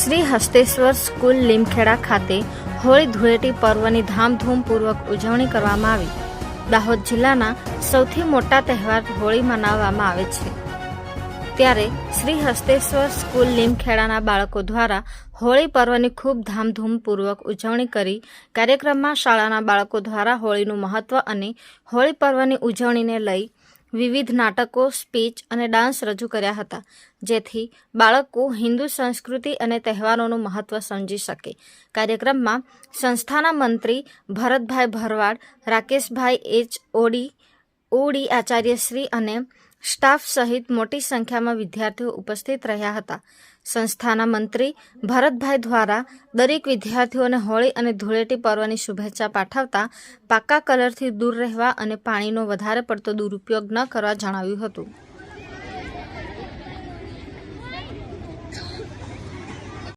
Shri Hasteshwar school Limkheda ખાતે હોળી ધૂળેટી પર્વની ધામધૂમપૂર્વક ઉજવણી કરવામાં આવી. દાહોદ જિલ્લાના સૌથી મોટા તહેવાર હોળી મનાવવામાં આવે છે. ત્યારે શ્રી હસ્તેશ્વર સ્કૂલ લીમખેડાના બાળકો દ્વારા હોળી પર્વની ખૂબ ધામધૂમપૂર્વક ઉજવણી કરી કાર્યક્રમમાં શાળાના બાળકો દ્વારા હોળીનું મહત્વ અને હોળી પર્વની ઉજવણીને લઈ વિવિધ નાટકો, સ્પીચ અને ડાન્સ રજૂ કર્યા હતા, જેથી બાળકો હિન્દુ સંસ્કૃતિ અને તહેવારોનું મહત્વ સમજી શકે. કાર્યક્રમમાં સંસ્થાના મંત્રી Bharatbhai Bharwad, Rakeshbhai H O D O D આચાર્યશ્રી અને સ્ટાફ સહિત મોટી સંખ્યામાં વિદ્યાર્થીઓ ઉપસ્થિત રહ્યા હતા. સંસ્થાના મંત્રી ભરતભાઈ દ્વારા દરેક વિદ્યાર્થીઓને હોળી અને ધૂળેટી પર્વની શુભેચ્છા પાઠવતા પાકા કલરથી દૂર રહેવા અને પાણીનો વધારે પડતો દુરુપયોગ ન કરવા જણાવ્યું હતું.